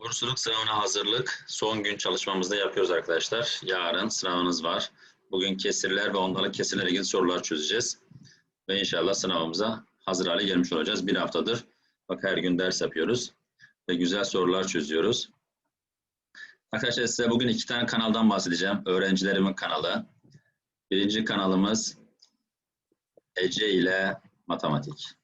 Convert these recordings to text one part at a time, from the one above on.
Bursluluk sınavına hazırlık son gün çalışmamızda yapıyoruz arkadaşlar. Yarın sınavınız var. Bugün kesirler ve ondalık kesirlerle ilgili sorular çözeceğiz. Ve inşallah sınavımıza hazır hale gelmiş olacağız. Bir haftadır bak her gün ders yapıyoruz. Ve güzel sorular çözüyoruz. Arkadaşlar size bugün iki tane kanaldan bahsedeceğim. Öğrencilerimin kanalı. Birinci kanalımız Ece ile Matematik.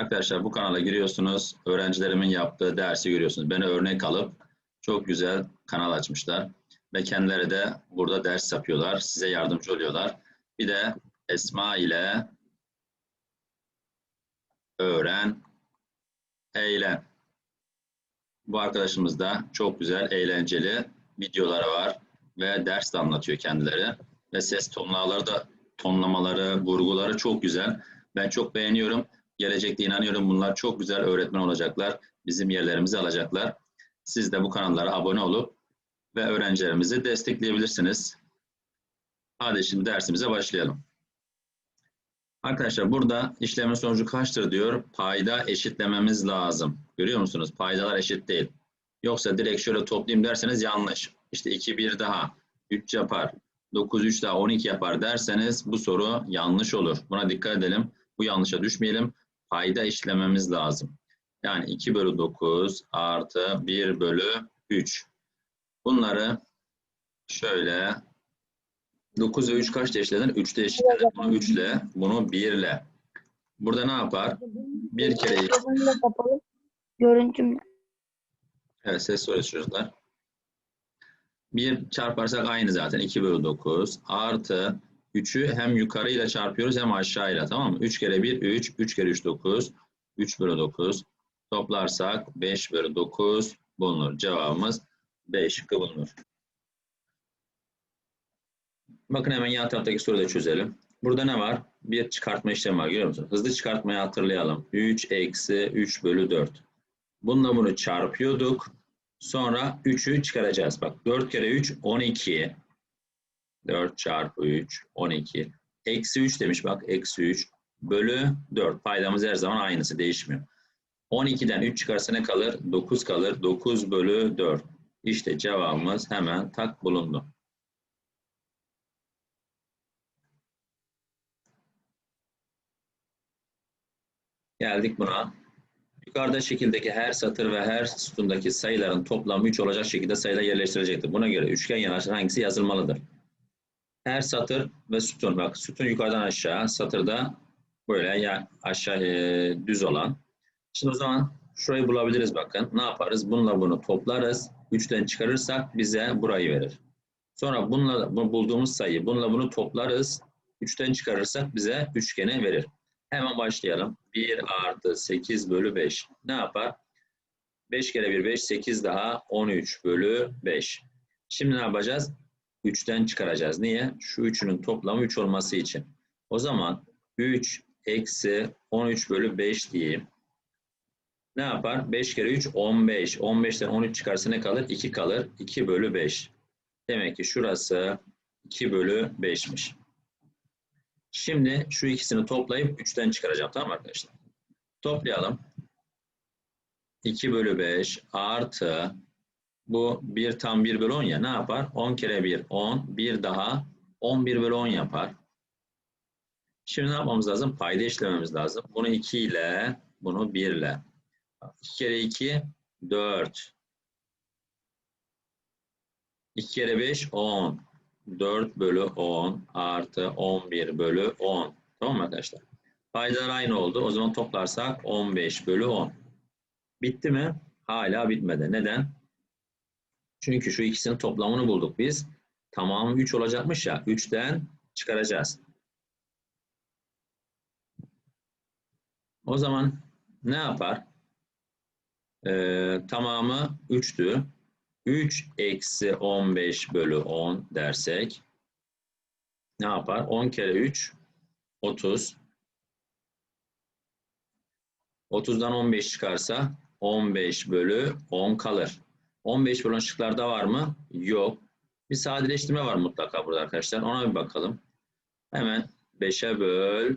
Arkadaşlar bu kanala giriyorsunuz. Öğrencilerimin yaptığı dersi görüyorsunuz. Beni örnek alıp çok güzel kanal açmışlar. Ve kendileri de burada ders yapıyorlar. Size yardımcı oluyorlar. Bir de Esma ile öğren, eğlen. Bu arkadaşımız da çok güzel, eğlenceli videoları var ve ders de anlatıyor kendileri. Ve ses tonlamaları da tonlamaları, vurguları çok güzel. Ben çok beğeniyorum. Gelecekte inanıyorum bunlar çok güzel öğretmen olacaklar. Bizim yerlerimizi alacaklar. Siz de bu kanallara abone olup ve öğrencilerimizi destekleyebilirsiniz. Hadi şimdi dersimize başlayalım. Arkadaşlar burada işlemin sonucu kaçtır diyor. Payda eşitlememiz lazım. Görüyor musunuz? Paydalar eşit değil. Yoksa direkt şöyle toplayayım derseniz yanlış. İşte 2 1 daha 3 yapar. 9 3 daha 12 yapar derseniz bu soru yanlış olur. Buna dikkat edelim. Bu yanlışa düşmeyelim. Payda işlememiz lazım. Yani 2 bölü 9 artı 1 bölü 3. Bunları şöyle 9 ve 3 kaç eşitlenir? 3 de eşitlenir. Bunu 3 ile, bunu 1 ile. Burada ne yapar? Bir kere x. Görüntüm Evet ses soruyor çocuklar. 1 çarparsak aynı zaten. 2 bölü 9 artı 3'ü hem yukarıyla çarpıyoruz hem aşağıyla tamam mı? 3 kere 1 3, 3 kere 3 9, 3 bölü 9. Toplarsak 5 bölü 9 bulunur. Cevabımız 5 şıkkı bulunur. Bakın hemen yan taraftaki soruyu da çözelim. Burada ne var? Bir çıkartma işlemi var görüyor musunuz? Hızlı çıkartmayı hatırlayalım. 3 eksi 3 bölü 4. Bununla bunu çarpıyorduk. Sonra 3'ü çıkaracağız. Bak 4 kere 3 12. 4 çarpı 3 12. Eksi 3 demiş bak eksi 3 bölü 4. Paydamız her zaman aynısı değişmiyor. 12'den 3 çıkarsa ne kalır? 9 kalır. 9 bölü 4. İşte cevabımız hemen tak bulundu. Geldik buna. Yukarıda şekildeki her satır ve her sütundaki sayıların toplamı 3 olacak şekilde sayılar yerleştirilecektir. Buna göre üçgen yanaşır hangisi yazılmalıdır? Her satır ve sütun. Bak sütun yukarıdan aşağı, satırda böyle ya aşağı e, düz olan. Şimdi o zaman şurayı bulabiliriz bakın. Ne yaparız? Bununla bunu toplarız. 3'ten çıkarırsak bize burayı verir. Sonra bununla bu bulduğumuz sayıyı bununla bunu toplarız. 3'ten çıkarırsak bize üçgeni verir. Hemen başlayalım. 1 artı 8 bölü 5. Ne yapar? 5 kere 1 5, 8 daha 13 bölü 5. Şimdi ne yapacağız? 3'ten çıkaracağız. Niye? Şu üçünün toplamı 3 olması için. O zaman 3 eksi 13 bölü 5 diyeyim. Ne yapar? 5 kere 3 15. 15'ten 13 çıkarsa ne kalır? 2 kalır. 2 bölü 5. Demek ki şurası 2 bölü 5'miş. Şimdi şu ikisini toplayıp 3'ten çıkaracağım. Tamam arkadaşlar? Toplayalım. 2 bölü 5 artı bu 1 tam 1 bölü 10 ya ne yapar? 10 kere 1 10. 1 daha 11 bölü 10 yapar. Şimdi ne yapmamız lazım? Payda işlememiz lazım. Bunu 2 ile bunu 1 ile. 2 kere 2 4. 2 kere 5 10. 4 bölü 10 artı 11 bölü 10. Tamam mı arkadaşlar? Paydalar aynı oldu. O zaman toplarsak 15 bölü 10. Bitti mi? Hala bitmedi. Neden? Çünkü şu ikisinin toplamını bulduk biz. Tamamı 3 olacakmış ya. 3'ten çıkaracağız. O zaman ne yapar? Ee, tamamı 3'tü. 3 eksi 15 bölü 10 dersek ne yapar? 10 kere 3 30. 30'dan 15 çıkarsa 15 bölü 10 kalır. 15 bölü 10 şıklarda var mı? Yok. Bir sadeleştirme var mutlaka burada arkadaşlar. Ona bir bakalım. Hemen 5'e böl.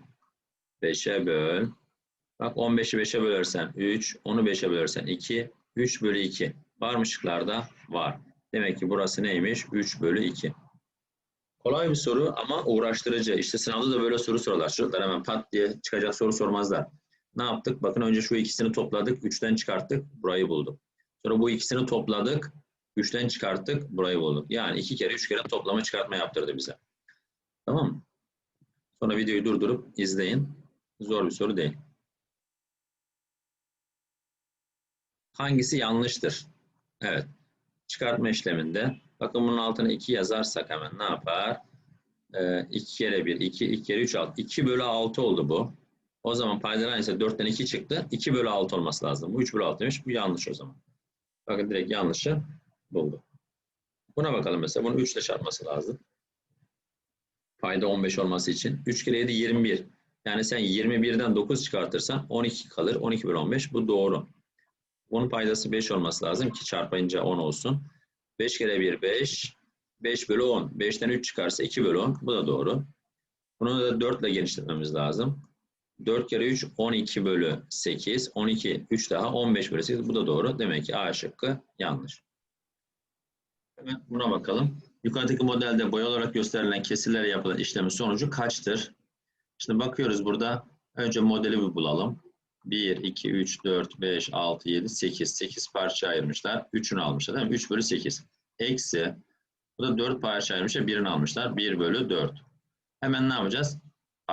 5'e böl. Bak 15'i 5'e bölersen 3. Onu 5'e bölersen 2. 3 bölü 2. Var mı şıklarda? Var. Demek ki burası neymiş? 3 bölü 2. Kolay bir soru ama uğraştırıcı. İşte sınavda da böyle soru sorarlar. Çocuklar hemen pat diye çıkacak soru sormazlar. Ne yaptık? Bakın önce şu ikisini topladık. 3'ten çıkarttık. Burayı bulduk. Sonra bu ikisini topladık. 3'ten çıkarttık. Burayı bulduk. Yani iki kere, üç kere toplama çıkartma yaptırdı bize. Tamam mı? Sonra videoyu durdurup izleyin. Zor bir soru değil. Hangisi yanlıştır? Evet. Çıkartma işleminde. Bakın bunun altına 2 yazarsak hemen ne yapar? Ee, 2 kere 1, 2, 2 kere 3, 6. 2 bölü 6 oldu bu. O zaman paydalar ise 4'ten 2 çıktı. 2 bölü 6 olması lazım. Bu 3 bölü 6 demiş. Bu yanlış o zaman. Bakın direkt yanlışı buldu. Buna bakalım mesela. Bunu 3 ile çarpması lazım. Payda 15 olması için. 3 kere 7 21. Yani sen 21'den 9 çıkartırsan 12 kalır. 12 bölü 15. Bu doğru. Bunun paydası 5 olması lazım ki çarpınca 10 olsun. 5 kere 1 5. 5 bölü 10. 5'ten 3 çıkarsa 2 bölü 10. Bu da doğru. Bunu da 4 ile genişletmemiz lazım. 4 kere 3 12 bölü 8. 12 3 daha 15 bölü 8. Bu da doğru. Demek ki A şıkkı yanlış. Hemen buna bakalım. Yukarıdaki modelde boya olarak gösterilen kesirlere yapılan işlemin sonucu kaçtır? Şimdi bakıyoruz burada. Önce modeli bir bulalım. 1, 2, 3, 4, 5, 6, 7, 8. 8 parça ayırmışlar. 3'ünü almışlar değil mi? 3 bölü 8. Eksi. Bu da 4 parça ayırmışlar. 1'ini almışlar. 1 bölü 4. Hemen ne yapacağız?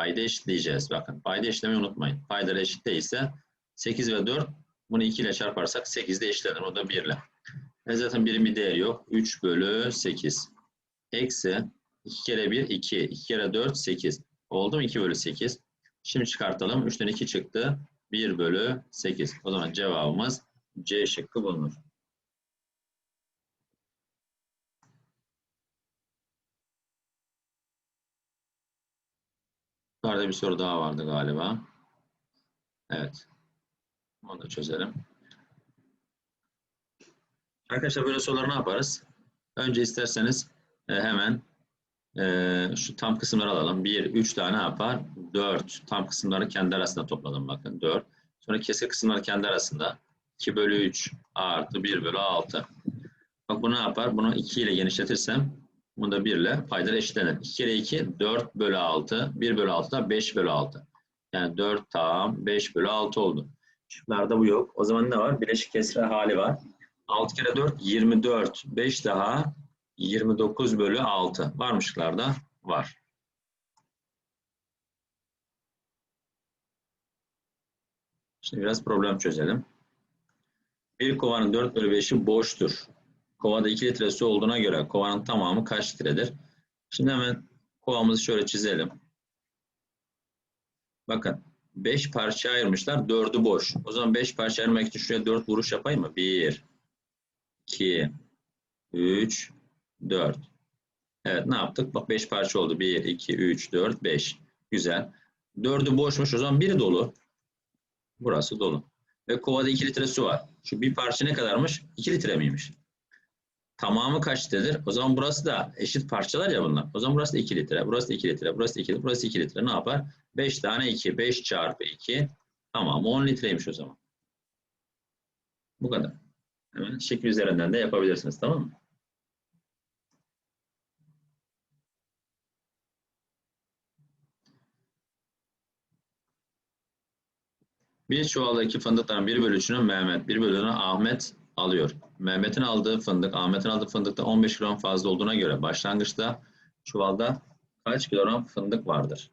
Payda eşitleyeceğiz. Bakın payda eşitlemeyi unutmayın. Paydalar eşit değilse 8 ve 4 bunu 2 ile çarparsak 8 de eşitlenir. O da 1 ile. E zaten birin bir değeri yok. 3 bölü 8. Eksi 2 kere 1 2. 2 kere 4 8. Oldu mu? 2 bölü 8. Şimdi çıkartalım. 3'ten 2 çıktı. 1 bölü 8. O zaman cevabımız C şıkkı bulunur. Yukarıda bir soru daha vardı galiba. Evet. Onu da çözelim. Arkadaşlar böyle soruları ne yaparız? Önce isterseniz e, hemen e, şu tam kısımları alalım. 1, 3 tane yapar? 4. Tam kısımları kendi arasında topladım bakın. 4. Sonra kesir kısımları kendi arasında. 2 bölü 3 artı 1 bölü 6. Bak bu ne yapar? Bunu 2 ile genişletirsem bunu da 1 ile paydalar eşitlenir. 2 kere 2 4 bölü 6. 1 bölü 6 da 5 bölü 6. Yani 4 tam 5 bölü 6 oldu. Şıklarda bu yok. O zaman ne var? Bileşik kesre hali var. 6 kere 4 24. 5 daha 29 bölü 6. Var mı şıklarda? Var. Şimdi biraz problem çözelim. Bir kovanın 4 bölü 5'i boştur. Kovada 2 litre su olduğuna göre kovanın tamamı kaç litredir? Şimdi hemen kovamızı şöyle çizelim. Bakın 5 parça ayırmışlar. 4'ü boş. O zaman 5 parça ayırmak için şuraya 4 vuruş yapayım mı? 1 2 3 4 Evet ne yaptık? Bak 5 parça oldu. 1 2 3 4 5. Güzel. 4'ü boşmuş. O zaman biri dolu. Burası dolu. Ve kovada 2 litre su var. Şu bir parça ne kadarmış? 2 litre miymiş? Tamamı kaç litredir? O zaman burası da eşit parçalar ya bunlar. O zaman burası da 2 litre, burası da 2 litre, burası da 2 litre, burası 2 litre. Ne yapar? 5 tane 2, 5 çarpı 2. Tamam 10 litreymiş o zaman. Bu kadar. Hemen şekil üzerinden de yapabilirsiniz tamam mı? Bir çuvaldaki fındıktan bir bölü üçünü Mehmet, bir bölünü Ahmet alıyor. Mehmet'in aldığı fındık, Ahmet'in aldığı fındıkta 15 gram fazla olduğuna göre başlangıçta çuvalda kaç kilogram fındık vardır?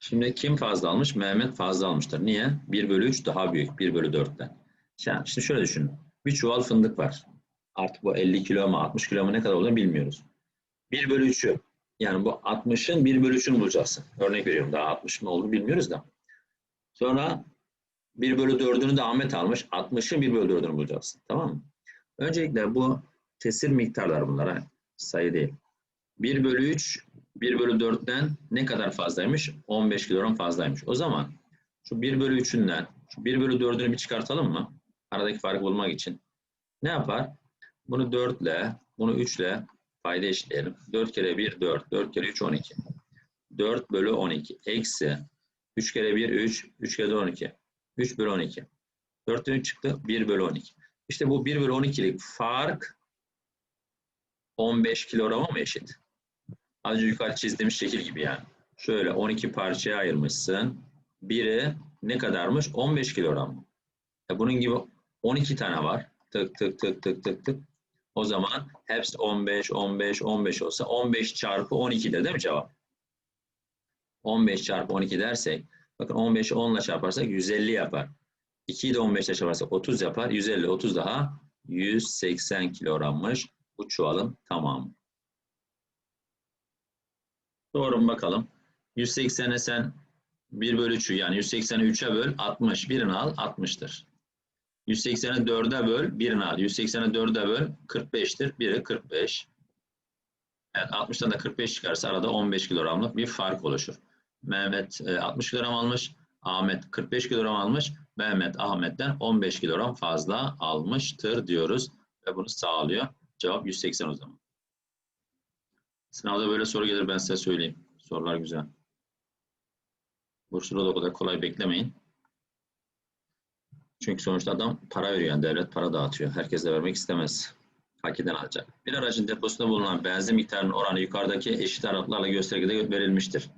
Şimdi kim fazla almış? Mehmet fazla almıştır. Niye? 1 bölü 3 daha büyük 1 bölü 4'ten. Yani şimdi şöyle düşünün. Bir çuval fındık var. Artık bu 50 kilo mu 60 kilo mu ne kadar olduğunu bilmiyoruz. 1 bölü 3'ü yani bu 60'ın 1 bölü 3'ünü bulacaksın. Örnek veriyorum daha 60 mı olduğunu bilmiyoruz da. Sonra 1 bölü 4'ünü de Ahmet almış. 60'ın 1 bölü 4'ünü bulacaksın. Tamam mı? Öncelikle bu kesir miktarlar bunlara. Sayı değil. 1 bölü 3 1 bölü 4'ten ne kadar fazlaymış? 15 kilogram fazlaymış. O zaman şu 1 bölü 3'ünden şu 1 bölü 4'ünü bir çıkartalım mı? Aradaki farkı bulmak için. Ne yapar? Bunu 4 ile, bunu 3 ile payda eşitleyelim. 4 kere 1 4, 4 kere 3 12. 4 bölü 12 eksi 3 kere 1 3, 3 kere 4 12. 3 bölü 12. 4'ten 3 çıktı. 1 bölü 12. İşte bu 1 bölü 12'lik fark 15 kilograma mı eşit? Az önce yukarı çizdiğimiz şekil gibi yani. Şöyle 12 parçaya ayırmışsın. Biri ne kadarmış? 15 kilogram mı? E bunun gibi 12 tane var. Tık tık tık tık tık tık. O zaman hepsi 15, 15, 15 olsa 15 çarpı 12 de değil mi cevap? 15 çarpı 12 dersek bakın 15'i 10 ile çarparsak 150 yapar. 2'yi de 15 ile çarparsak 30 yapar. 150, 30 daha 180 kilogrammış bu çuvalın tamamı. Doğru mu bakalım? 180'e sen 1 bölü 3'ü yani 180'i 3'e böl 60. Birini al 60'tır. 180'i 4'e böl birini al. 180'i 4'e böl 45'tir. Biri 45. Evet 60'tan da 45 çıkarsa arada 15 kilogramlık bir fark oluşur. Mehmet e, 60 kilogram almış. Ahmet 45 kilogram almış. Mehmet Ahmet'ten 15 kilogram fazla almıştır diyoruz. Ve bunu sağlıyor. Cevap 180 o zaman. Sınavda böyle soru gelir ben size söyleyeyim. Sorular güzel. Bursulu da o kadar kolay beklemeyin. Çünkü sonuçta adam para veriyor. Yani devlet para dağıtıyor. Herkes de vermek istemez. Hak eden alacak. Bir aracın deposunda bulunan benzin miktarının oranı yukarıdaki eşit aralıklarla göstergede verilmiştir.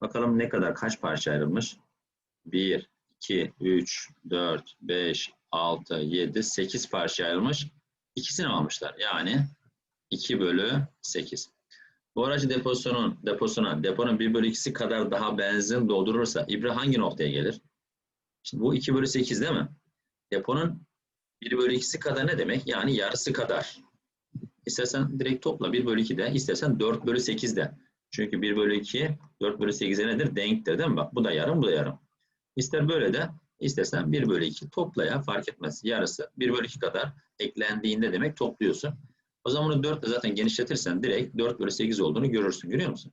Bakalım ne kadar, kaç parça ayrılmış? 1, 2, 3, 4, 5, 6, 7, 8 parça ayrılmış. İkisini almışlar. Yani 2 bölü 8. Bu aracı deposunun, deposuna, deponun 1 bölü 2'si kadar daha benzin doldurursa ibre hangi noktaya gelir? Şimdi bu 2 bölü 8 değil mi? Deponun 1 bölü 2'si kadar ne demek? Yani yarısı kadar. İstersen direkt topla 1 bölü 2 de, istersen 4 bölü 8 de. Çünkü 1 bölü 2, 4 bölü 8'e nedir? Denktir değil mi? Bak bu da yarım, bu da yarım. İster böyle de, istersen 1 bölü 2 topla ya fark etmez. Yarısı 1 bölü 2 kadar eklendiğinde demek topluyorsun. O zaman bunu 4 ile zaten genişletirsen direkt 4 bölü 8 olduğunu görürsün. Görüyor musun?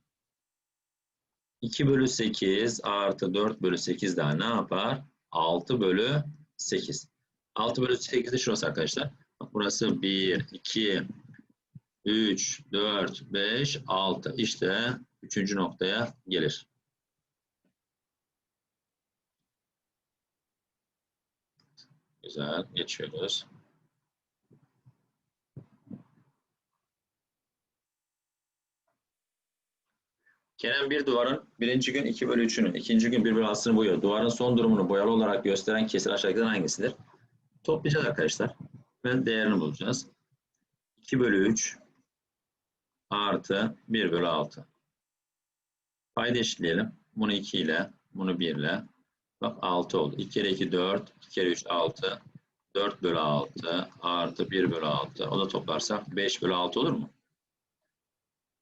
2 bölü 8 artı 4 bölü 8 daha ne yapar? 6 bölü 8. 6 bölü 8 de şurası arkadaşlar. Bak burası 1, 2, 3, 4, 5, 6. İşte 3. noktaya gelir. Güzel. Geçiyoruz. Kenan bir duvarın birinci gün 2 bölü 3'ünü, ikinci gün 1 bölü 6'sını boyuyor. Duvarın son durumunu boyalı olarak gösteren kesir aşağıdakilerden hangisidir? Toplayacağız arkadaşlar. Ve değerini bulacağız. 2 bölü 3 artı 1 bölü 6. Payda eşitleyelim. Bunu 2 ile, bunu 1 ile. Bak 6 oldu. 2 kere 2 4, 2 kere 3 6. 4 bölü 6 artı 1 bölü 6. O da toplarsak 5 bölü 6 olur mu?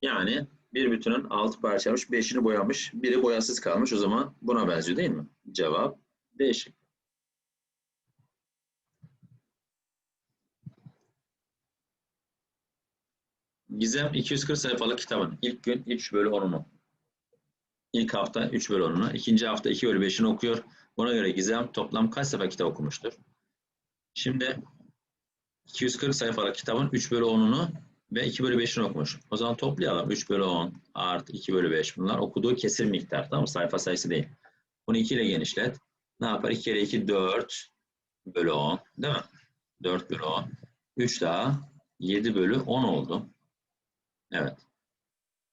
Yani bir bütünün 6 parçamış, 5'ini boyamış, biri boyasız kalmış. O zaman buna benziyor değil mi? Cevap değişik. Gizem 240 sayfalık kitabın ilk gün 3 bölü 10'unu. İlk hafta 3 bölü 10'unu. ikinci hafta 2 bölü 5'ini okuyor. Buna göre Gizem toplam kaç sayfa kitap okumuştur? Şimdi 240 sayfalık kitabın 3 bölü 10'unu ve 2 bölü 5'ini okumuş. O zaman toplayalım. 3 bölü 10 artı 2 bölü 5 bunlar okuduğu kesir miktar. Tamam mı? Sayfa sayısı değil. Bunu 2 ile genişlet. Ne yapar? 2 kere 2 4 bölü 10. Değil mi? 4 bölü 10. 3 daha 7 bölü 10 oldu. Evet.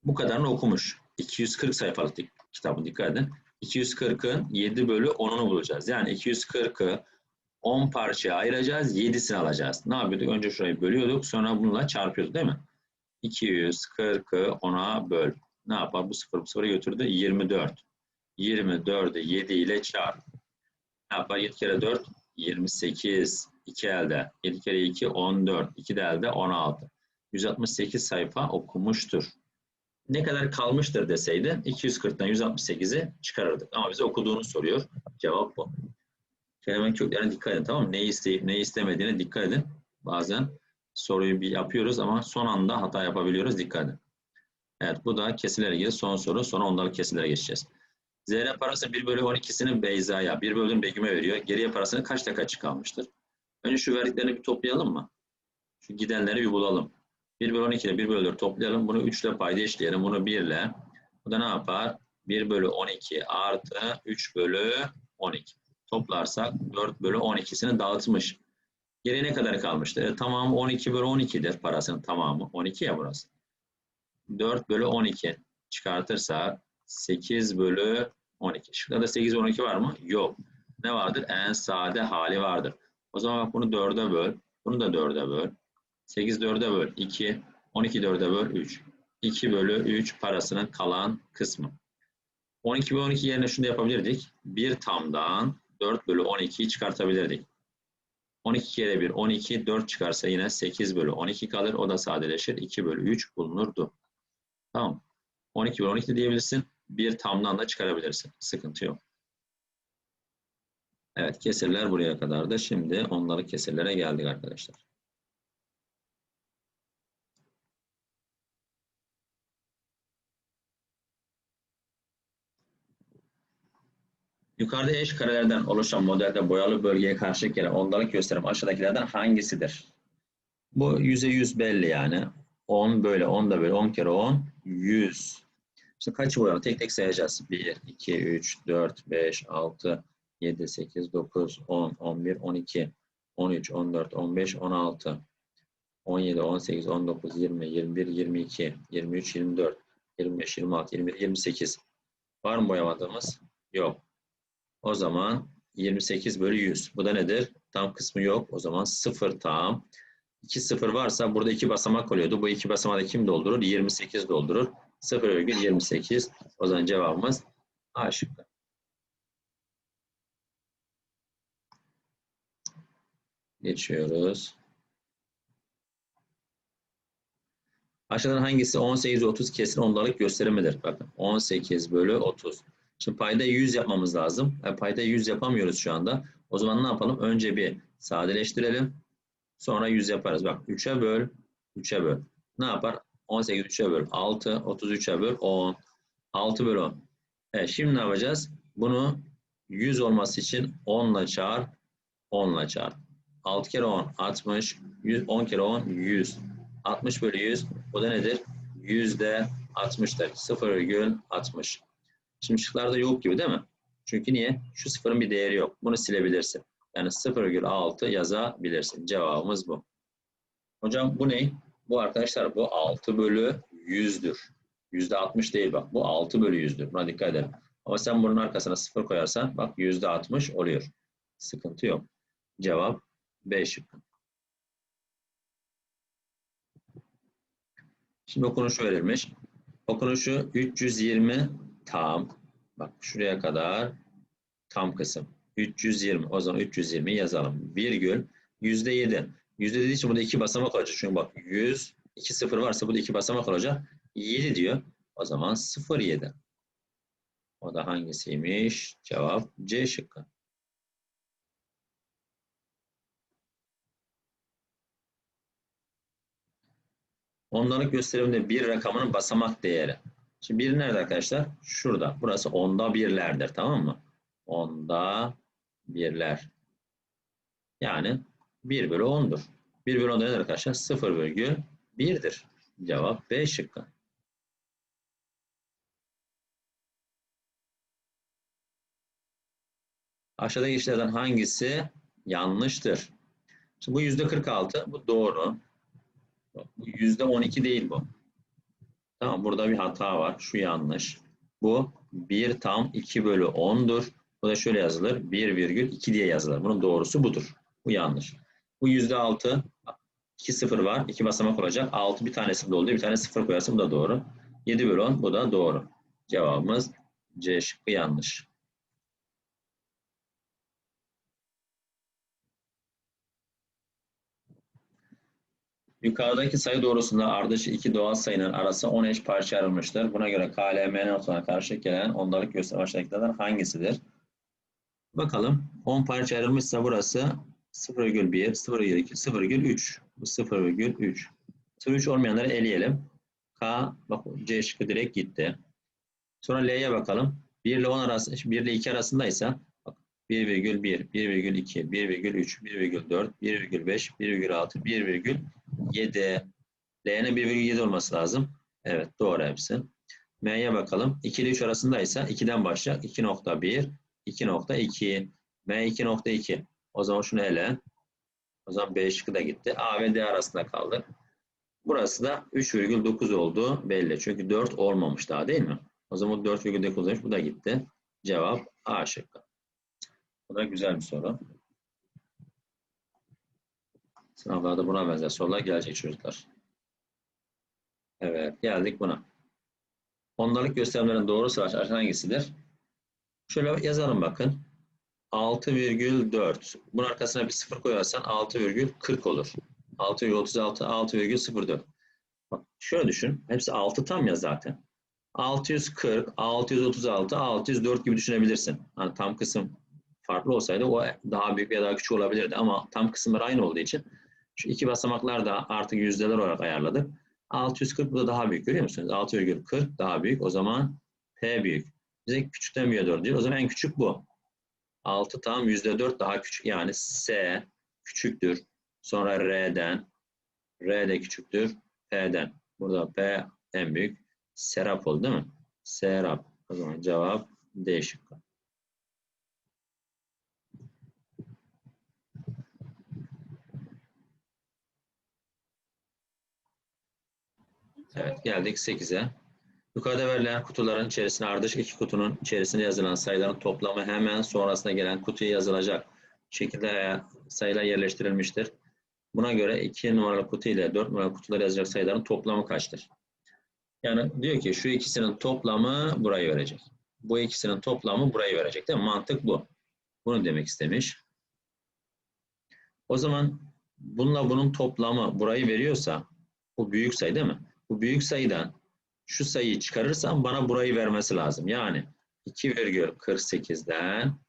Bu kadarını okumuş. 240 sayfalık kitabın dikkat edin. 240'ın 7 bölü 10'unu bulacağız. Yani 240'ı 10 parçaya ayıracağız. 7'sini alacağız. Ne yapıyorduk? Önce şurayı bölüyorduk. Sonra bununla çarpıyorduk değil mi? 240'ı 10'a böl. Ne yapar? Bu sıfır bu sıfıra götürdü. 24. 24'ü 7 ile çarp. Ne yapar? 7 kere 4 28. 2 elde. 7 kere 2 14. 2 de elde 16. 168 sayfa okumuştur. Ne kadar kalmıştır deseydi 240'tan 168'i çıkarırdık. Ama bize okuduğunu soruyor. Cevap bu. Kelimenin köklerine dikkat edin tamam mı? Neyi isteyip neyi istemediğine dikkat edin. Bazen soruyu bir yapıyoruz ama son anda hata yapabiliyoruz. Dikkat edin. Evet bu da kesirlere ilgili son soru. Sonra ondalık kesirlere geçeceğiz. Zeynep parası 1 bölü 12'sini Beyza'ya, 1 bölü Begüm'e veriyor. Geriye parasını kaç dakika kalmıştır? Önce şu verdiklerini bir toplayalım mı? Şu gidenleri bir bulalım. 1 bölü 12 ile 1 bölü 4 toplayalım. Bunu 3 ile payda eşleyelim. Bunu 1 ile. Bu da ne yapar? 1 bölü 12 artı 3 bölü 12. Topla. toplarsak 4 bölü 12'sini dağıtmış. Geriye ne kadar kalmıştır? E, tamamı 12 bölü 12'dir parasının tamamı. 12 ya burası. 4 bölü 12 çıkartırsak 8 bölü 12. Şurada 8 bölü 12 var mı? Yok. Ne vardır? En sade hali vardır. O zaman bak bunu 4'e böl. Bunu da 4'e böl. 8 4'e böl 2. 12 4'e böl 3. 2 bölü 3 parasının kalan kısmı. 12 bölü 12 yerine şunu yapabilirdik. 1 tamdan 4 bölü 12'yi çıkartabilirdik. 12 kere 1 12, 4 çıkarsa yine 8 bölü 12 kalır. O da sadeleşir. 2 bölü 3 bulunurdu. Tamam. 12 bölü 12 de diyebilirsin. 1 tamdan da çıkarabilirsin. Sıkıntı yok. Evet kesirler buraya kadardı. Şimdi onları kesirlere geldik arkadaşlar. Yukarıda eş karelerden oluşan modelde boyalı bölgeye karşı gelen ondalık gösterim aşağıdakilerden hangisidir? Bu yüze yüz belli yani. 10 böyle 10 da böyle 10 kere 10 100. Şimdi kaç boyalı? Tek tek sayacağız. 1, 2, 3, 4, 5, 6, 7, 8, 9, 10, 11, 12, 13, 14, 15, 16, 17, 18, 19, 20, 21, 22, 23, 24, 25, 26, 27, 28. Var mı boyamadığımız? Yok. O zaman 28 bölü 100. Bu da nedir? Tam kısmı yok. O zaman 0 tam. 2 0 varsa burada iki basamak oluyordu. Bu iki basamağı da kim doldurur? 28 doldurur. 0,28. O zaman cevabımız A şıkkı. Geçiyoruz. Aşağıdan hangisi 18 30 kesin ondalık gösterimidir? Bakın 18 bölü 30. Şimdi payda 100 yapmamız lazım. E, payda 100 yapamıyoruz şu anda. O zaman ne yapalım? Önce bir sadeleştirelim. Sonra 100 yaparız. Bak 3'e böl, 3'e böl. Ne yapar? 18 3'e böl 6, 33'e böl 10. 6 bölü 10. Evet, şimdi ne yapacağız? Bunu 100 olması için 10 ile çarp, 10 ile çarp. 6 kere 10, 60. 100, 10 kere 10, 100. 60 bölü 100. Bu da nedir? Yüzde 60'tır. 0,60. Şimdi şıklarda yok gibi değil mi? Çünkü niye? Şu sıfırın bir değeri yok. Bunu silebilirsin. Yani 0,6 yazabilirsin. Cevabımız bu. Hocam bu ne? Bu arkadaşlar bu 6 bölü 100'dür. Yüzde 60 değil bak. Bu 6 bölü 100'dür. Buna dikkat edelim. Ama sen bunun arkasına 0 koyarsan bak yüzde 60 oluyor. Sıkıntı yok. Cevap B şıkkı. Şimdi okunuşu verilmiş. Okunuşu 320 tam. Bak şuraya kadar tam kısım. 320. O zaman 320 yazalım. Virgül. Yüzde 7. Yüzde dediği için burada iki basamak olacak. Çünkü bak 100, 2 sıfır varsa burada iki basamak olacak. 7 diyor. O zaman 0,7. O da hangisiymiş? Cevap C şıkkı. Ondalık gösteriminde bir rakamının basamak değeri. Şimdi bir nerede arkadaşlar? Şurada. Burası onda birlerdir. Tamam mı? Onda birler. Yani 1 bölü 10'dur. 1 bölü 10 nedir arkadaşlar? 0 bölü 1'dir. Cevap B şıkkı. Aşağıdaki işlerden hangisi yanlıştır? Şimdi bu yüzde 46, bu doğru. Bu yüzde 12 değil bu. Tamam burada bir hata var. Şu yanlış. Bu 1 tam 2 bölü 10'dur. Bu da şöyle yazılır. 1,2 diye yazılır. Bunun doğrusu budur. Bu yanlış. Bu yüzde 6. 2 sıfır var. 2 basamak olacak. 6 bir tanesi doldu. Bir tane sıfır koyarsın. Bu da doğru. 7 bölü 10. Bu da doğru. Cevabımız C şıkkı yanlış. Yukarıdaki sayı doğrusunda ardışık iki doğal sayının arası 10 eş parça ayrılmıştır. Buna göre KLM notuna karşı gelen ondalık gösterme aşağıdakilerden hangisidir? Bakalım 10 parça ayrılmışsa burası 0,1, 0,2, 0,3. Bu 0,3. 0,3 olmayanları eleyelim. K, bak C şıkkı direkt gitti. Sonra L'ye bakalım. 1 ile 10 arası, 1 ile 2 arasındaysa 1,1, 1,2, 1,3, 1,4, 1,5, 1,6, 1,7. L'nin 1,7 olması lazım. Evet doğru hepsi. M'ye bakalım. 2 ile 3 arasındaysa 2'den başlayacak. 2.1, 2.2. M2.2. O zaman şunu ele. O zaman B şıkkı da gitti. A ve D arasında kaldı. Burası da 3,9 oldu belli. Çünkü 4 olmamış daha değil mi? O zaman 4,9 demiş. Bu da gitti. Cevap A şıkkı. Bu da güzel bir soru. Sınavlarda buna benzer sorular gelecek çocuklar. Evet, geldik buna. Ondalık göstermelerin doğru sırası hangisidir? Şöyle yazalım bakın. 6,4. Bunun arkasına bir sıfır koyarsan 6,40 olur. 6,36, 6,04. Bak şöyle düşün. Hepsi 6 tam ya zaten. 640, 636, 604 gibi düşünebilirsin. Hani tam kısım farklı olsaydı o daha büyük veya daha küçük olabilirdi. Ama tam kısımlar aynı olduğu için şu iki basamaklar da artık yüzdeler olarak ayarladık. 640 bu da daha büyük görüyor musunuz? 6,40 daha büyük. O zaman P büyük. Bize küçükten büyüğe doğru diyor. O zaman en küçük bu. 6 tam %4 daha küçük. Yani S küçüktür. Sonra R'den. R de küçüktür. P'den. Burada P en büyük. Serap oldu değil mi? Serap. O zaman cevap D şıkkı. Evet geldik 8'e. Yukarıda verilen kutuların içerisine ardışık iki kutunun içerisine yazılan sayıların toplamı hemen sonrasında gelen kutuya yazılacak şekilde sayılar yerleştirilmiştir. Buna göre 2 numaralı kutu ile 4 numaralı kutulara yazacak sayıların toplamı kaçtır? Yani diyor ki şu ikisinin toplamı burayı verecek. Bu ikisinin toplamı burayı verecek değil mi? Mantık bu. Bunu demek istemiş. O zaman bununla bunun toplamı burayı veriyorsa bu büyük sayı değil mi? Bu büyük sayıdan şu sayıyı çıkarırsam bana burayı vermesi lazım. Yani 2,48'den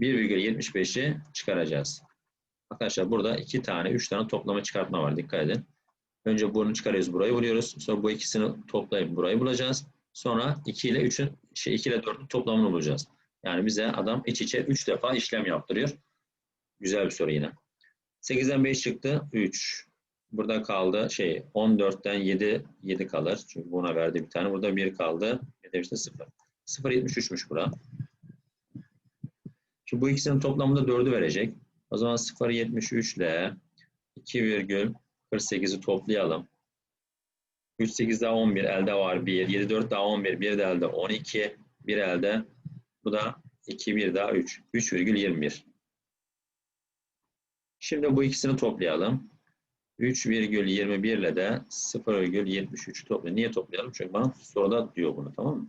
1,75'i çıkaracağız. Arkadaşlar burada iki tane, üç tane toplama çıkartma var. Dikkat edin. Önce bunu çıkarıyoruz, burayı vuruyoruz. Sonra bu ikisini toplayıp burayı bulacağız. Sonra 2 ile 3'ün, şey 2 ile 4'ün toplamını bulacağız. Yani bize adam iç içe 3 defa işlem yaptırıyor. Güzel bir soru yine. 8'den 5 çıktı. 3. Burada kaldı şey 14'ten 7 7 kalır. Çünkü buna verdi bir tane. Burada 1 kaldı. Demişti 0. 0.73'müş bura. Şimdi bu ikisinin toplamında 4'ü verecek. O zaman 0.73 ile 2,48'i toplayalım. 3, 8 daha 11. Elde var 1. 7, 4 daha 11. 1 de elde 12. 1 elde. Bu da 2, 1 daha 3. 3,21. Şimdi bu ikisini toplayalım. 3,21 ile de 0,73 toplayalım. Niye toplayalım? Çünkü bana soruda diyor bunu tamam mı?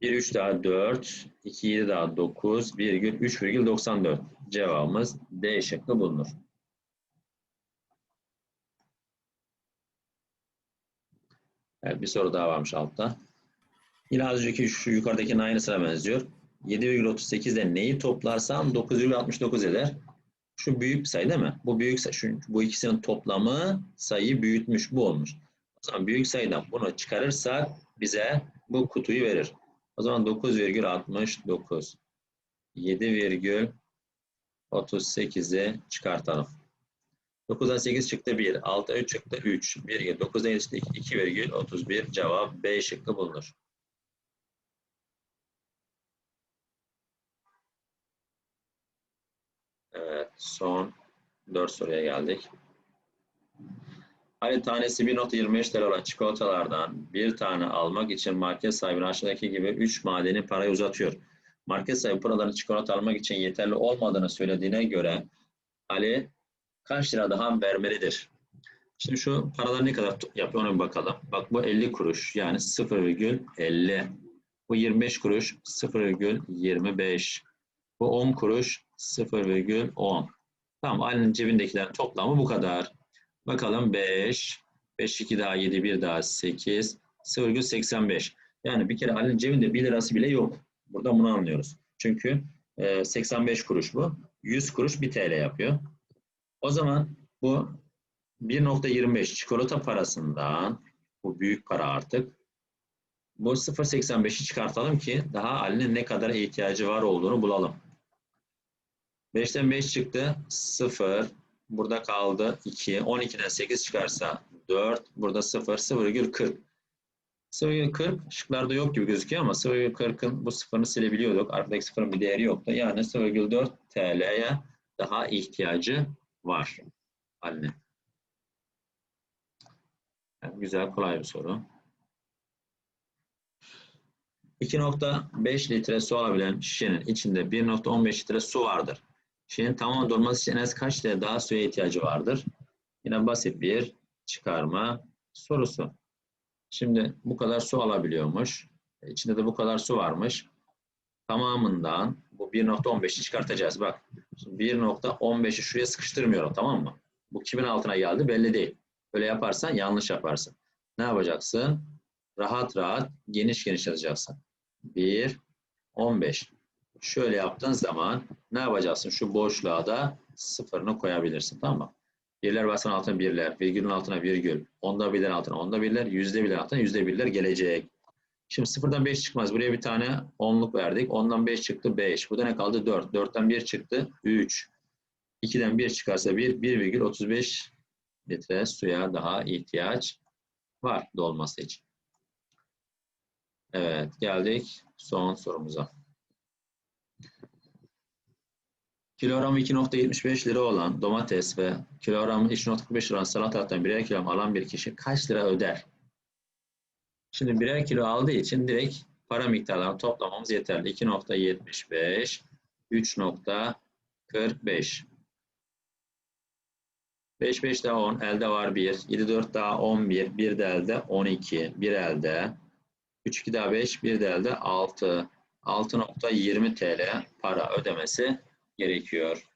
1, 3 daha 4, 2, 7 daha 9, 3,94. Cevabımız D şıkkı bulunur. Evet, bir soru daha varmış altta. Yine az önceki şu yukarıdakinin aynısına benziyor. 7,38'de neyi toplarsam 9,69 eder. Şu büyük sayı değil mi? Bu büyük sayı. Şu, bu ikisinin toplamı sayıyı büyütmüş. Bu olmuş. O zaman büyük sayıdan bunu çıkarırsak bize bu kutuyu verir. O zaman 9,69 7,38'i çıkartalım. 9'dan 8 çıktı 1. 6'dan 3 çıktı 3. 1, 9'dan 7 çıktı 2,31 cevap B şıkkı bulunur. Evet, son 4 soruya geldik. Hani tanesi 1.25 TL olan çikolatalardan bir tane almak için market sahibine aşağıdaki gibi 3 madeni parayı uzatıyor. Market sahibi paraların çikolata almak için yeterli olmadığını söylediğine göre Ali kaç lira daha vermelidir? Şimdi şu paralar ne kadar yapıyor ona bir bakalım. Bak bu 50 kuruş yani 0,50. Bu 25 kuruş 0,25. Bu 10 kuruş 0,10. Tamam Ali'nin cebindekilerin toplamı bu kadar. Bakalım 5. 5 2 daha 7 1 daha 8. 0,85. Yani bir kere Ali'nin cebinde 1 lirası bile yok. Burada bunu anlıyoruz. Çünkü e, 85 kuruş bu. 100 kuruş 1 TL yapıyor. O zaman bu 1.25 çikolata parasından bu büyük para artık bu 0.85'i çıkartalım ki daha Ali'nin ne kadar ihtiyacı var olduğunu bulalım. 5'ten 5 çıktı. 0. Burada kaldı 2. 12'den 8 çıkarsa 4. Burada 0. 0,40. 0,40 şıklarda yok gibi gözüküyor ama 0,40'ın bu sıfırını silebiliyorduk. Arkadaki sıfırın bir değeri yoktu. Yani 0,4 TL'ye daha ihtiyacı var anne. Yani güzel, kolay bir soru. 2.5 litre su alabilen şişenin içinde 1.15 litre su vardır. Şişenin tamamen dolması için en az kaç litre daha suya ihtiyacı vardır? Yine basit bir çıkarma sorusu. Şimdi bu kadar su alabiliyormuş. E, İçinde de bu kadar su varmış. Tamamından bu 1.15'i çıkartacağız. Bak 1.15'i şuraya sıkıştırmıyorum tamam mı? Bu kimin altına geldi belli değil. Böyle yaparsan yanlış yaparsın. Ne yapacaksın? Rahat rahat geniş geniş yazacaksın. 1, 15. Şöyle yaptığın zaman ne yapacaksın? Şu boşluğa da sıfırını koyabilirsin. Tamam mı? Birler basan altına birler, virgülün altına virgül, onda birler altına onda birler, yüzde birler altına yüzde birler gelecek. Şimdi sıfırdan 5 çıkmaz. Buraya bir tane onluk verdik. Ondan 5 çıktı 5. Burada ne kaldı? 4. 4'ten 1 çıktı 3. 2'den 1 çıkarsa 1, 1,35 litre suya daha ihtiyaç var dolması için. Evet geldik son sorumuza. Kilogramı 2.75 lira olan domates ve kilogramı 3.45 lira salatalıktan birer kilo alan bir kişi kaç lira öder? Şimdi birer kilo aldığı için direkt para miktarlarını toplamamız yeterli. 2.75, 3.45. 5, 5 daha 10, elde var 1. 7, 4 daha 11, 1 de elde 12, 1 elde. 3, 2 daha 5, 1 de elde 6. 6.20 TL para ödemesi gerekiyor.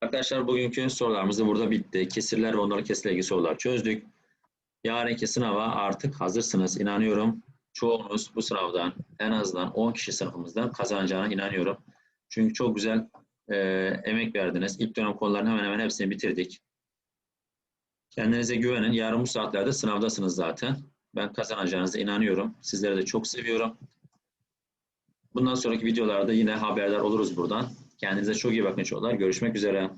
Arkadaşlar bugünkü sorularımız da burada bitti. Kesirler ve onların kesirle ilgili sorular çözdük. Yarınki sınava artık hazırsınız. İnanıyorum çoğunuz bu sınavdan en azından 10 kişi sınıfımızdan kazanacağına inanıyorum. Çünkü çok güzel e, emek verdiniz. İlk dönem konuların hemen hemen hepsini bitirdik. Kendinize güvenin. Yarın bu saatlerde sınavdasınız zaten. Ben kazanacağınıza inanıyorum. Sizleri de çok seviyorum. Bundan sonraki videolarda yine haberdar oluruz buradan. Kendinize çok iyi bakın çocuklar. Görüşmek üzere.